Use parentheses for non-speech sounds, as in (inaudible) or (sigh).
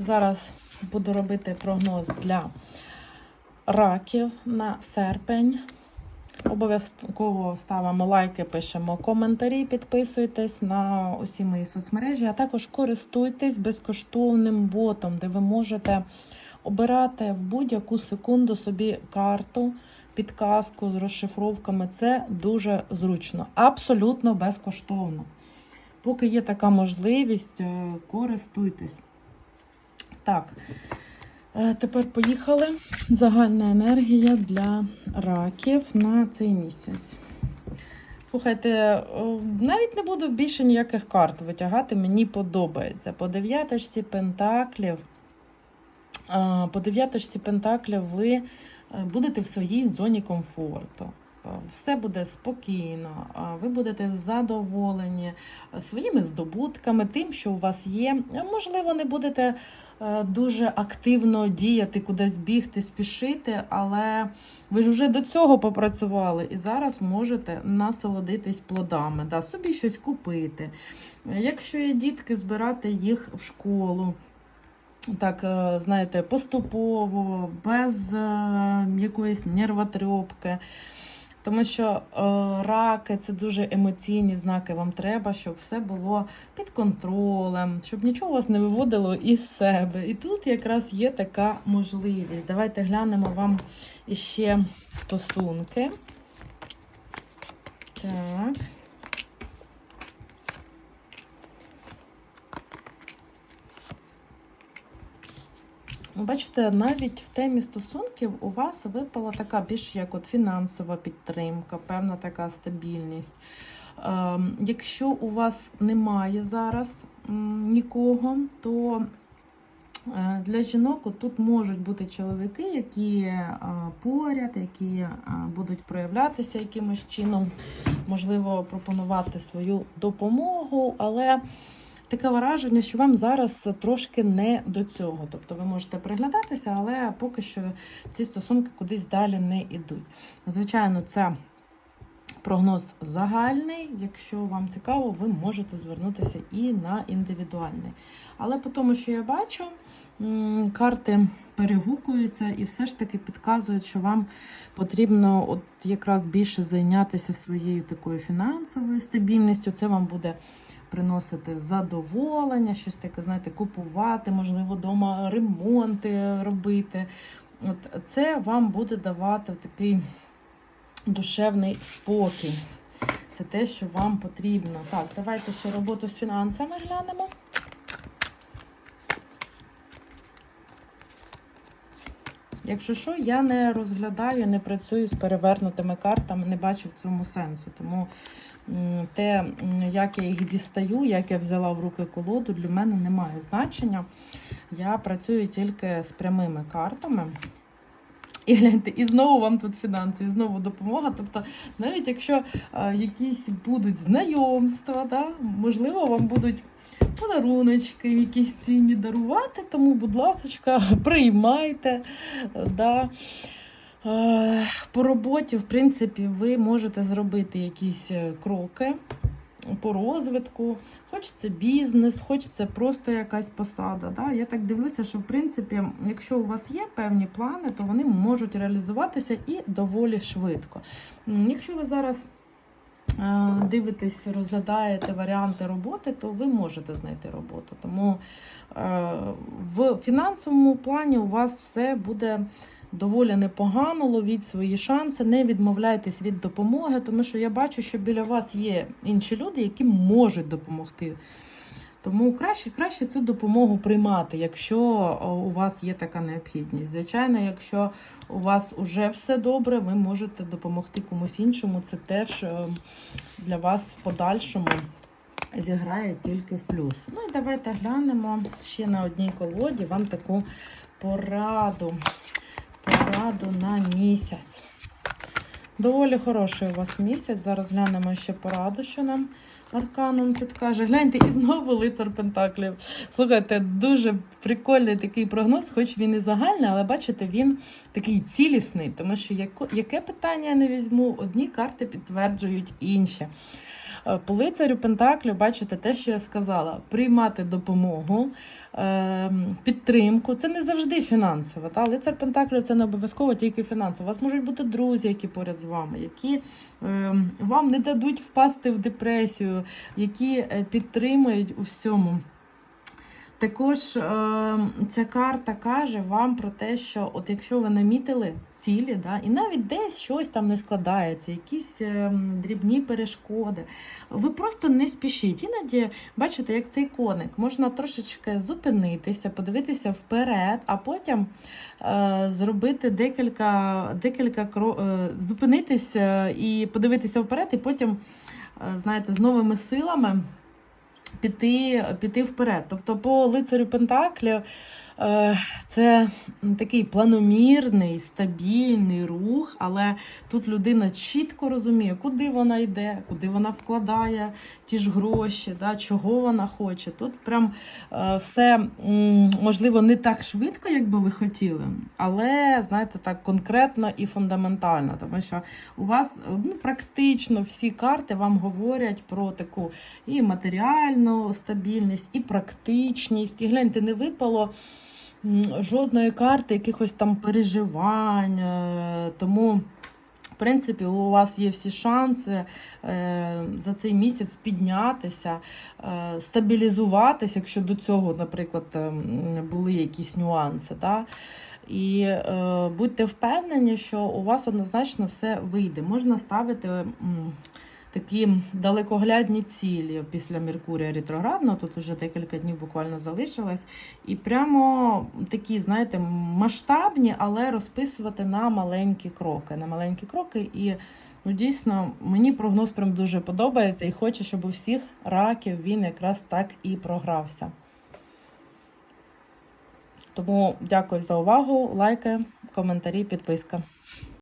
Зараз буду робити прогноз для раків на серпень. Обов'язково ставимо лайки, пишемо коментарі, підписуйтесь на усі мої соцмережі, а також користуйтесь безкоштовним ботом, де ви можете обирати в будь-яку секунду собі карту, підказку з розшифровками. Це дуже зручно, абсолютно безкоштовно. Поки є така можливість, е, користуйтесь. Так, е, тепер поїхали. Загальна енергія для раків на цей місяць. Слухайте, е, навіть не буду більше ніяких карт витягати, мені подобається. По дев'яточці пентаклів, е, по дев'яточці пентаклів ви будете в своїй зоні комфорту. Е, Все буде спокійно, ви будете задоволені е, своїми здобутками, тим, що у вас є. Можливо, не будете е, дуже активно діяти, кудись бігти, спішити, але ви ж вже до цього попрацювали і зараз можете насолодитись плодами, да, собі щось купити. Якщо є дітки, збирати їх в школу. Так, е, знаєте, поступово, без якоїсь нервотрьопки. Тому що е, раки це дуже емоційні знаки. Вам треба, щоб все було під контролем, щоб нічого вас не виводило із себе. І тут якраз є така можливість. Давайте глянемо вам іще стосунки. Так. Бачите, навіть в темі стосунків у вас випала така більш як от фінансова підтримка, певна така стабільність. Ем, якщо у вас немає зараз нікого, то е, для жінок тут можуть бути чоловіки, які е, поряд, які е, будуть проявлятися якимось чином, можливо, пропонувати свою допомогу, але таке враження, що вам зараз трошки не до цього. Тобто ви можете приглядатися, але поки що ці стосунки кудись далі не йдуть. Звичайно, це прогноз загальний. Якщо вам цікаво, ви можете звернутися і на індивідуальний. Але по тому, що я бачу, карти перегукуються і все ж таки підказують, що вам потрібно от якраз більше зайнятися своєю такою фінансовою стабільністю. Це вам буде приносити задоволення, щось таке, знаєте, купувати, можливо, вдома ремонти робити. От Це вам буде давати такий душевний спокій. Це те, що вам потрібно. Так, давайте ще роботу з фінансами глянемо. Якщо що, я не розглядаю, не працюю з перевернутими картами, не бачу в цьому сенсу. Тому те, як я їх дістаю, як я взяла в руки колоду, для мене не має значення. Я працюю тільки з прямими картами. І гляньте, і знову вам тут фінанси, і знову допомога. Тобто, навіть якщо е, якісь будуть знайомства, да, можливо, вам будуть подаруночки, якісь цінні дарувати, тому, будь ласка, (laughs) приймайте. Да. Е, По роботі, в принципі, ви можете зробити якісь е, кроки по розвитку, хоч це бізнес, хоч це просто якась посада. Да? Я так дивлюся, що в принципі, якщо у вас є певні плани, то вони можуть реалізуватися і доволі швидко. Якщо ви зараз дивитесь, розглядаєте варіанти роботи, то ви можете знайти роботу. Тому е, в фінансовому плані у вас все буде доволі непогано, ловіть свої шанси, не відмовляйтесь від допомоги, тому що я бачу, що біля вас є інші люди, які можуть допомогти. Тому краще, краще цю допомогу приймати, якщо у вас є така необхідність. Звичайно, якщо у вас вже все добре, ви можете допомогти комусь іншому. Це теж е, для вас в подальшому зіграє тільки в плюс. Ну і давайте глянемо ще на одній колоді вам таку пораду. Пораду на місяць. Доволі хороший у вас місяць. Зараз глянемо ще пораду, що нам арканом підкаже. Гляньте, і знову лицар Пентаклів. Слухайте, дуже прикольний такий прогноз, хоч він і загальний, але бачите, він такий цілісний, тому що яке питання я не візьму, одні карти підтверджують інші. Е, По лицарю Пентаклю, бачите, те, що я сказала, приймати допомогу, е, підтримку. Це не завжди фінансово. Та? Лицар Пентаклю це не обов'язково тільки фінансово. У вас можуть бути друзі, які поряд з вами, які е, вам не дадуть впасти в депресію, які е, підтримують у всьому. Також е, ця карта каже вам про те, що от якщо ви намітили цілі, да, і навіть десь щось там не складається, якісь е, дрібні перешкоди, ви просто не спішіть. Іноді, бачите, як цей коник, можна трошечки зупинитися, подивитися вперед, а потім е, зробити декілька, декілька кро... е, зупинитися і подивитися вперед, і потім, е, знаєте, з новими силами піти, піти вперед. Тобто, по лицарю Пентаклі е, це такий планомірний, стабільний рух, але тут людина чітко розуміє, куди вона йде, куди вона вкладає ті ж гроші, да, чого вона хоче. Тут прям е, все можливо не так швидко, як би ви хотіли, але знаєте, так конкретно і фундаментально, тому що у вас ну, практично всі карти вам говорять про таку і матеріальну стабільність, і практичність. І гляньте, не випало жодної карти якихось там переживань. е, Тому. В принципі, у вас є всі шанси е, за цей місяць піднятися, е, стабілізуватися, якщо до цього, наприклад, були якісь нюанси. Да? І будьте впевнені, що у вас однозначно все вийде. Можна ставити такі далекоглядні цілі після Меркурія ретроградного. Тут вже декілька днів буквально залишилось. І прямо такі, знаєте, масштабні, але розписувати на маленькі кроки. На маленькі кроки. І ну, дійсно мені прогноз прям дуже подобається і хочу, щоб у всіх раків він якраз так і програвся. Тому дякую за увагу, лайки, коментарі, підписка.